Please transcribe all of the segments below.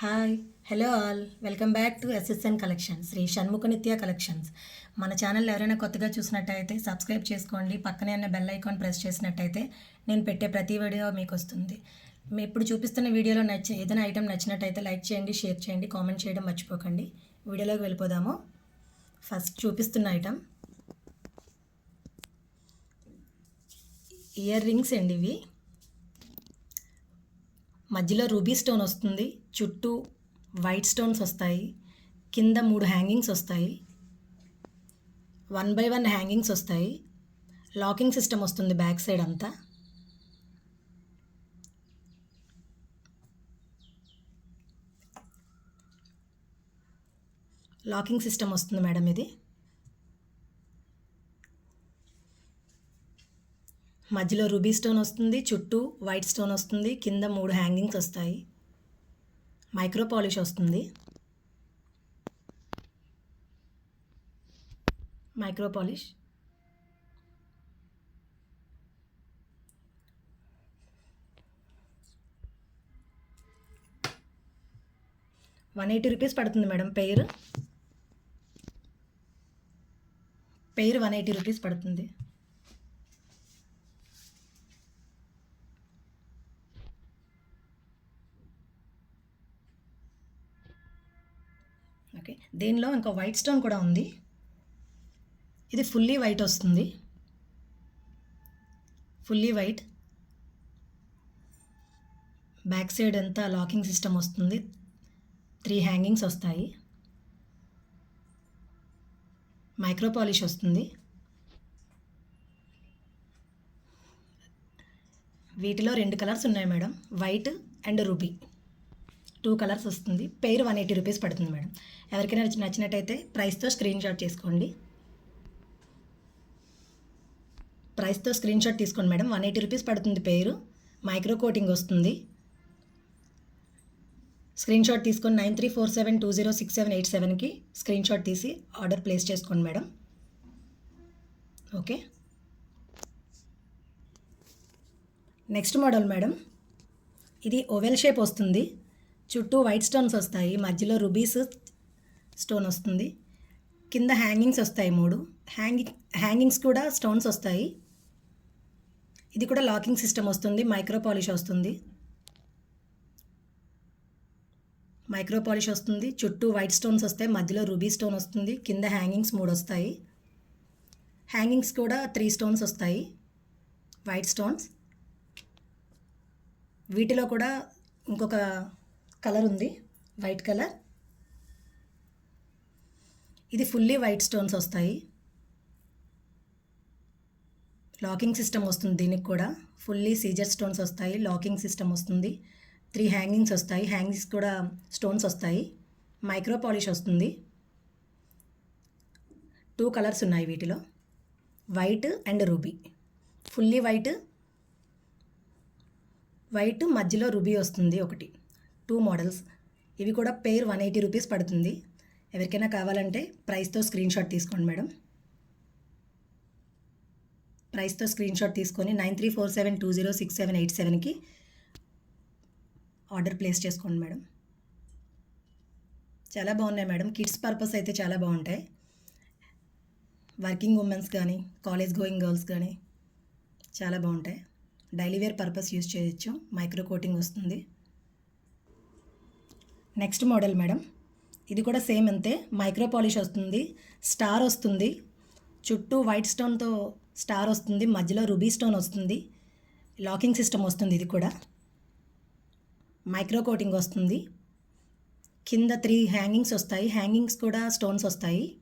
Hi hello all welcome back to SSN collections Shri Shanmukha Nitya collections మన channel ఎవరైనా కొత్తగా చూసినట్టయితే subscribe చేసుకోండి. పక్కనే ఉన్న బెల్ ఐకాన్ ప్రెస్ చేసినట్టయితే నేను పెట్టే ప్రతి వీడియో మీకు వస్తుంది. మీ ఇప్పుడు చూపిస్తున్న వీడియోలో నచ్చే ఏదైనా ఐటెం నచ్చినట్టయితే లైక్ చేయండి షేర్ చేయండి కామెంట్ చేయడం మర్చిపోకండి. వీడియోలోకి వెళ్ళిపోదాము. ఫస్ట్ చూపిస్తున్న ఐటెం ఇయర్ రింగ్స్ అండి ఇవి. మధ్యలో రూబీ స్టోన్ వస్తుంది చుట్టూ వైట్ స్టోన్స్ వస్తాయి కింద మూడు హ్యాంగింగ్స్ వస్తాయి వన్ బై వన్ హ్యాంగింగ్స్ వస్తాయి లాకింగ్ సిస్టమ్ వస్తుంది బ్యాక్ సైడ్ అంతా. లాకింగ్ సిస్టమ్ వస్తుంది మేడం ఇది. మధ్యలో రూబీ స్టోన్ వస్తుంది చుట్టూ వైట్ స్టోన్ వస్తుంది కింద మూడు హ్యాంగింగ్స్ వస్తాయి. మైక్రో పాలిష్ వస్తుంది. Micro polish. One eighty rupees పడుతుంది madam pair. Pair one eighty rupees పడుతుంది ఓకే దీనిలో ఇంకా వైట్ స్టోన్ కూడా ఉంది. ఇది ఫుల్లీ వైట్ వస్తుంది. ఫుల్లీ వైట్ బ్యాక్ సైడ్ అంతా లాకింగ్ సిస్టమ్ వస్తుంది. త్రీ హ్యాంగింగ్స్ వస్తాయి. మైక్రో పాలిష్ వస్తుంది. వీటిలో రెండు కలర్స్ ఉన్నాయి madam. White and ruby two colours వస్తుంది. పెయిర్ వన్ ఎయిటీ రూపీస్ పడుతుంది మేడం. ఎవరికైనా నచ్చినట్టయితే ప్రైస్తో స్క్రీన్ షాట్ చేసుకోండి ప్రైస్తో స్క్రీన్ షాట్ తీసుకోండి మేడం. వన్ ఎయిటీ రూపీస్ పడుతుంది పేరు. మైక్రో కోటింగ్ వస్తుంది. స్క్రీన్ షాట్ తీసుకొని nine three four seven two zero six seven eight సెవెన్కి స్క్రీన్ షాట్ తీసి ఆర్డర్ ప్లేస్ చేసుకోండి madam. Okay? Next model madam. ఇది ఓవెల్ షేప్ వస్తుంది. చుట్టూ వైట్ స్టోన్స్ వస్తాయి. మధ్యలో రుబీస్ స్టోన్ వస్తుంది. కింద హ్యాంగింగ్స్ వస్తాయి మూడు. హ్యాంగింగ్ హ్యాంగింగ్స్ కూడా స్టోన్స్ వస్తాయి. ఇది కూడా లాకింగ్ సిస్టమ్ వస్తుంది. మైక్రో పాలిష్ వస్తుంది. మైక్రో పాలిష్ వస్తుంది. చుట్టూ వైట్ స్టోన్స్ వస్తాయి. మధ్యలో రూబీ స్టోన్ వస్తుంది. కింద హ్యాంగింగ్స్ మూడు వస్తాయి. హ్యాంగింగ్స్ కూడా త్రీ స్టోన్స్ వస్తాయి. వైట్ స్టోన్స్ వీటిలో కూడా ఇంకొక కలర్ ఉంది. White colour. ఇది ఫుల్లీ వైట్ స్టోన్స్ వస్తాయి. లాకింగ్ సిస్టమ్ వస్తుంది దీనికి కూడా. ఫుల్లీ సీజర్ స్టోన్స్ వస్తాయి. లాకింగ్ సిస్టమ్ వస్తుంది. త్రీ హ్యాంగింగ్స్ వస్తాయి. హ్యాంగింగ్స్ కూడా స్టోన్స్ వస్తాయి. మైక్రో పాలిష్ వస్తుంది. టూ కలర్స్ ఉన్నాయి వీటిలో. White and ruby fully white white మధ్యలో రుబీ వస్తుంది ఒకటి. Two models. ఇవి కూడా పెయిర్ వన్ ఎయిటీ రూపీస్ పడుతుంది. ఎవరికైనా కావాలంటే ప్రైస్తో స్క్రీన్ షాట్ తీసుకోండి మేడం. ప్రైస్తో స్క్రీన్ షాట్ తీసుకొని nine three four seven two zero six seven eight సెవెన్కి ఆర్డర్ ప్లేస్ చేసుకోండి మేడం. చాలా బాగున్నాయి మేడం. కిడ్స్ పర్పస్ అయితే చాలా బాగుంటాయి. వర్కింగ్ ఉమెన్స్ కానీ కాలేజ్ గోయింగ్ గర్ల్స్ కానీ చాలా బాగుంటాయి. డైలీ వేర్ పర్పస్ యూస్ చేయొచ్చు. మైక్రో కోటింగ్ వస్తుంది. Next model madam. ఇది కూడా సేమ్ అంతే మైక్రో పాలిష్ వస్తుంది. స్టార్ వస్తుంది. చుట్టూ వైట్ స్టోన్తో స్టార్ వస్తుంది. మధ్యలో రుబీ స్టోన్ వస్తుంది. లాకింగ్ సిస్టమ్ వస్తుంది ఇది కూడా. మైక్రో కోటింగ్ వస్తుంది. కింద త్రీ హ్యాంగింగ్స్ వస్తాయి. హ్యాంగింగ్స్ కూడా స్టోన్స్ వస్తాయి.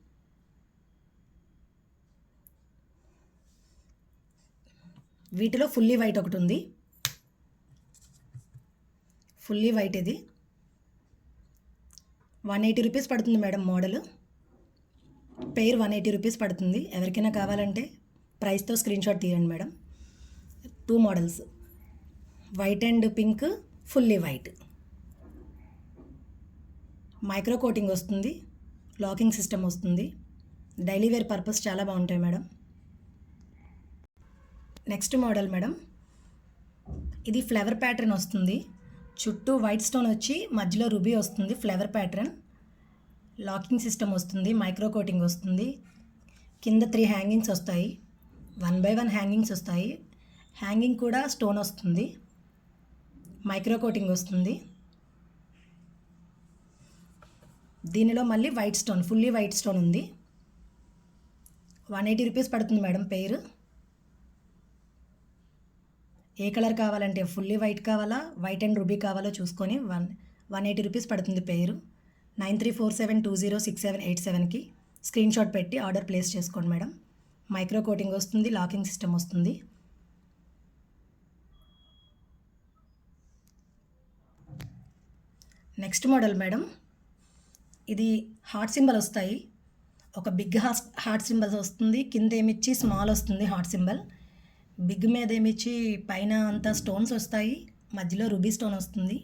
వీటిలో ఫుల్లీ వైట్ ఒకటి ఉంది. ఫుల్లీ వైట్ ఇది. వన్ ఎయిటీ రూపీస్ పడుతుంది madam model. Pair one eighty rupees పడుతుంది. ఎవరికైనా కావాలంటే ప్రైస్తో స్క్రీన్ షాట్ తీయండి madam. Two models. White and pink fully white. Micro coating వస్తుంది. లాకింగ్ సిస్టమ్ వస్తుంది. డైలీ వేర్ పర్పస్ చాలా బాగుంటాయి మేడం. Next model madam. ఇది ఫ్లవర్ ప్యాటర్న్ వస్తుంది. చుట్టూ వైట్ స్టోన్ వచ్చి మధ్యలో రుబీ వస్తుంది ఫ్లేవర్ ప్యాటర్న్ లాకింగ్ సిస్టమ్ వస్తుంది మైక్రో కోటింగ్ వస్తుంది. కింద త్రీ హ్యాంగింగ్స్ వస్తాయి. వన్ బై వన్ హ్యాంగింగ్స్ వస్తాయి. హ్యాంగింగ్ కూడా స్టోన్ వస్తుంది. మైక్రో కోటింగ్ వస్తుంది. దీనిలో మళ్ళీ white stone fully white stone ఉంది. వన్ ఎయిటీ రూపీస్ పడుతుంది మేడం పేరు. ఏ కలర్ కావాలంటే ఫుల్లీ వైట్ కావాలా వైట్ అండ్ రూబీ కావాలో చూసుకొని వన్ వన్ ఎయిటీ రూపీస్ పడుతుంది pair. Nine three four seven two zero six seven eight సెవెన్కి స్క్రీన్ షాట్ పెట్టి ఆర్డర్ ప్లేస్ చేసుకోండి మేడం. మైక్రో కోటింగ్ వస్తుంది లాకింగ్ సిస్టమ్ వస్తుంది. Next model madam. ఇది హార్ట్ సింబల్ వస్తాయి. ఒక బిగ్ హార్ట్ హార్ట్ సింబల్స్ వస్తుంది కింద ఏమిచ్చి స్మాల్ వస్తుంది హార్ట్ సింబల్. బిగ్ మీద ఏమిచ్చి పైన అంతా స్టోన్స్ వస్తాయి మధ్యలో రుబీ స్టోన్ వస్తుంది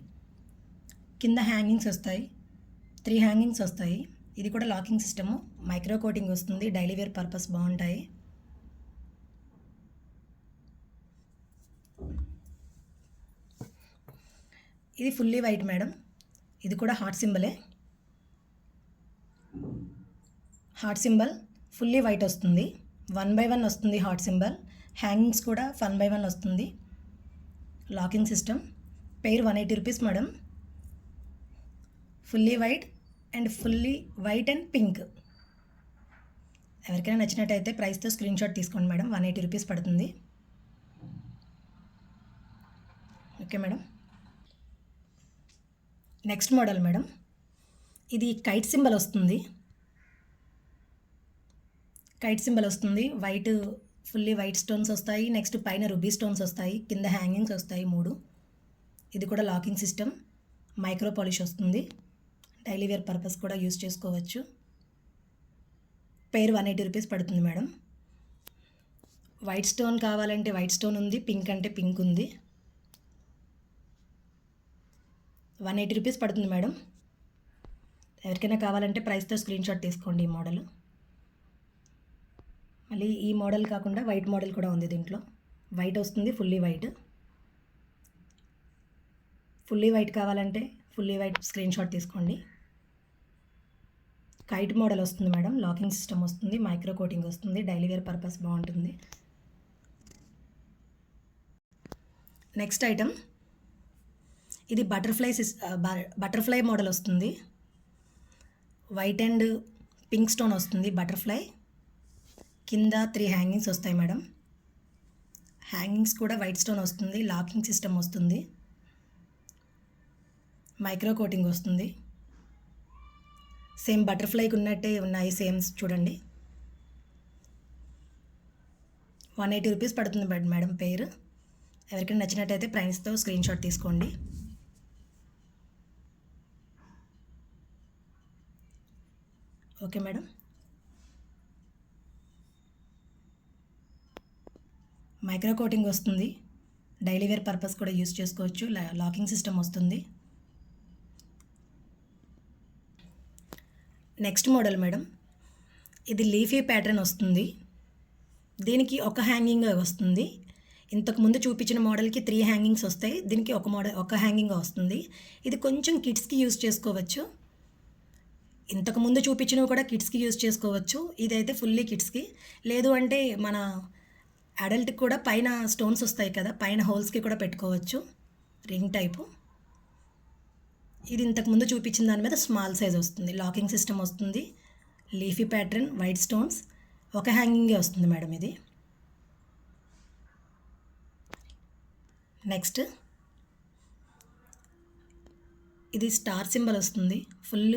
కింద హ్యాంగింగ్స్ వస్తాయి త్రీ హ్యాంగింగ్స్ వస్తాయి. ఇది కూడా లాకింగ్ సిస్టము. మైక్రో కోటింగ్ వస్తుంది డైలీ వేర్ పర్పస్ బాగుంటాయి. ఇది ఫుల్లీ వైట్ మేడం. ఇది కూడా హార్ట్ సింబలే. హార్ట్ సింబల్ ఫుల్లీ వైట్ వస్తుంది. వన్ బై వన్ వస్తుంది హార్ట్ సింబల్. హ్యాంగింగ్స్ కూడా వన్ బై వన్ వస్తుంది. Locking system pair one eighty rupees madam. Fully white and fully white and pink. ఎవరికైనా నచ్చినట్టయితే ప్రైస్తో స్క్రీన్ షాట్ తీసుకోండి మేడం. వన్ ఎయిటీ రూపీస్ పడుతుంది. Okay madam. Next model madam. ఇది kite symbol వస్తుంది. Kite symbol వస్తుంది. White fully white stones వస్తాయి. Next పైన రుబీ స్టోన్స్ వస్తాయి. కింద హ్యాంగింగ్స్ వస్తాయి మూడు. ఇది కూడా లాకింగ్ సిస్టమ్. మైక్రో పాలిష్ వస్తుంది. డైలీ వేర్ పర్పస్ కూడా యూస్ చేసుకోవచ్చు. పేరు వన్ ఎయిటీ రూపీస్ పడుతుంది మేడం. వైట్ స్టోన్ కావాలంటే వైట్ స్టోన్ ఉంది. పింక్ అంటే పింక్ ఉంది. వన్ ఎయిటీ రూపీస్ పడుతుంది మేడం. ఎవరికైనా కావాలంటే ప్రైస్తో స్క్రీన్ షాట్ తీసుకోండి ఈ మోడల్. మళ్ళీ ఈ మోడల్ కాకుండా వైట్ మోడల్ కూడా ఉంది దీంట్లో. వైట్ వస్తుంది ఫుల్లీ వైట్ ఫుల్లీ వైట్ కావాలంటే ఫుల్లీ వైట్ స్క్రీన్ షాట్ తీసుకోండి. కైట్ మోడల్ వస్తుంది మేడం లాకింగ్ సిస్టమ్ వస్తుంది మైక్రో కోటింగ్ వస్తుంది డైలీ వేర్ పర్పస్ బాగుంటుంది. నెక్స్ట్ ఐటమ్ ఇది బటర్ఫ్లై సిస్ బటర్ఫ్లై మోడల్ వస్తుంది. వైట్ అండ్ పింక్ స్టోన్ వస్తుంది బటర్ఫ్లై కింద త్రీ హ్యాంగింగ్స్ వస్తాయి మేడం. హ్యాంగింగ్స్ కూడా వైట్ స్టోన్ వస్తుంది లాకింగ్ సిస్టమ్ వస్తుంది. మైక్రో కోటింగ్ వస్తుంది. సేమ్ బటర్ఫ్లైకి ఉన్నట్టే ఉన్నాయి సేమ్స్ చూడండి. వన్ ఎయిటీ రూపీస్ పడుతుంది బట్ మేడం పేరు. ఎవరికైనా నచ్చినట్టయితే ప్రైస్తో స్క్రీన్ షాట్ తీసుకోండి. Okay madam. మైక్రో కోటింగ్ వస్తుంది డైలీ వేర్ పర్పస్ కూడా యూస్ చేసుకోవచ్చు. లా- లాకింగ్ సిస్టమ్ వస్తుంది. Next model madam. ఇది లీఫీ ప్యాటర్న్ వస్తుంది. దీనికి ఒక హ్యాంగింగ్ వస్తుంది. ఇంతకు ముందు చూపించిన మోడల్కి త్రీ హ్యాంగింగ్స్ వస్తాయి. దీనికి ఒక మోడల్ ఒక హ్యాంగింగ్ వస్తుంది. ఇది కొంచెం కిడ్స్కి యూస్ చేసుకోవచ్చు. ఇంతకు ముందు చూపించినవి కూడా కిడ్స్కి యూస్ చేసుకోవచ్చు. ఇదైతే ఫుల్లీ కిడ్స్కి. లేదు అంటే మన అడల్ట్కి కూడా పైన స్టోన్స్ వస్తాయి కదా పైన హోల్స్కి కూడా పెట్టుకోవచ్చు రింగ్ టైపు. ఇది ఇంతకు ముందు చూపించిన దాని మీద స్మాల్ సైజ్ వస్తుంది లాకింగ్ సిస్టమ్ వస్తుంది లీఫీ ప్యాటర్న్ వైట్ స్టోన్స్ ఒక హ్యాంగింగే వస్తుంది మేడం ఇది. నెక్స్ట్ ఇది స్టార్ సింబల్ వస్తుంది ఫుల్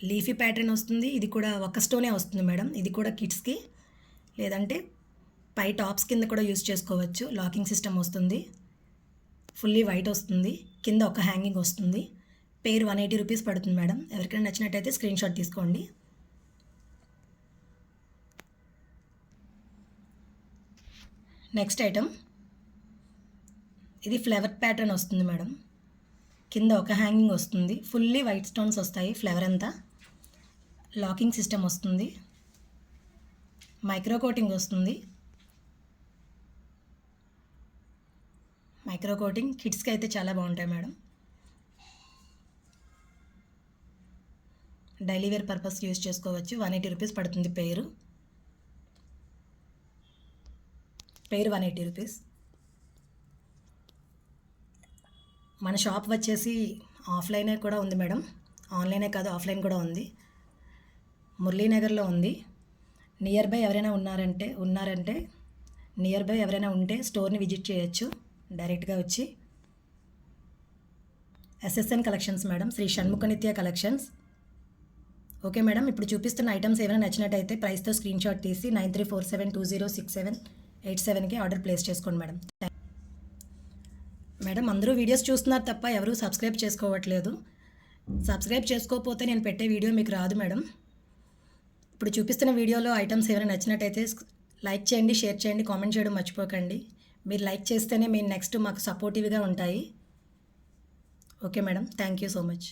లీఫీ ప్యాటర్న్ వస్తుంది ఇది కూడా ఒక స్టోనే వస్తుంది మేడం ఇది కూడా కిడ్స్కి లేదంటే పై టాప్స్ కింద కూడా యూస్ చేసుకోవచ్చు. లాకింగ్ సిస్టమ్ వస్తుంది. ఫుల్లీ వైట్ వస్తుంది. కింద ఒక హ్యాంగింగ్ వస్తుంది. Pair one eighty rupees madam madam. ఎవరికైనా నచ్చినట్టయితే స్క్రీన్ షాట్ తీసుకోండి. Next item. ఇది ఫ్లవర్ ప్యాటర్న్ వస్తుంది మేడం. కింద ఒక హ్యాంగింగ్ వస్తుంది. ఫుల్లీ వైట్ స్టోన్స్ వస్తాయి ఫ్లవర్ అంతా. లాకింగ్ సిస్టమ్ వస్తుంది. మైక్రో కోటింగ్ వస్తుంది. మైక్రో కోటింగ్ కిడ్స్కి అయితే చాలా బాగుంటాయి madam. Daily wear purpose use చేసుకోవచ్చు. వన్ ఎయిటీ రూపీస్ పడుతుంది pair. Pair one eighty rupees. మన షాప్ వచ్చేసి ఆఫ్లైనే కూడా ఉంది మేడం. ఆన్లైనే కాదు ఆఫ్లైన్ కూడా ఉంది. మురళీనగర్లో ఉంది. నియర్ బై ఎవరైనా ఉన్నారంటే ఉన్నారంటే నియర్ బై ఎవరైనా ఉంటే స్టోర్ని విజిట్ చేయొచ్చు. డైరెక్ట్గా వచ్చి SSN collections madam Shri Shanmukhanitya collections. Okay madam ఇప్పుడు చూపిస్తున్న ఐటమ్స్ ఏమైనా నచ్చినట్టయితే ప్రైస్తో స్క్రీన్ షాట్ తీసి nine three four seven two zero six seven eight సెవెన్కి ఆర్డర్ ప్లేస్ చేసుకోండి మేడం. మేడం అందరూ వీడియోస్ చూస్తున్నారు తప్ప ఎవరూ సబ్స్క్రైబ్ చేసుకోవట్లేదు. సబ్స్క్రైబ్ చేసుకోకపోతే నేను పెట్టే వీడియో మీకు రాదు మేడం. ఇప్పుడు చూపిస్తున్న వీడియోలో ఐటమ్స్ ఏమైనా నచ్చినట్టయితే లైక్ చేయండి షేర్ చేయండి కామెంట్ చేయడం మర్చిపోకండి. మీరు లైక్ చేస్తేనే మీరు నెక్స్ట్ మాకు సపోర్టివ్గా ఉంటాయి. Okay madam thank you so much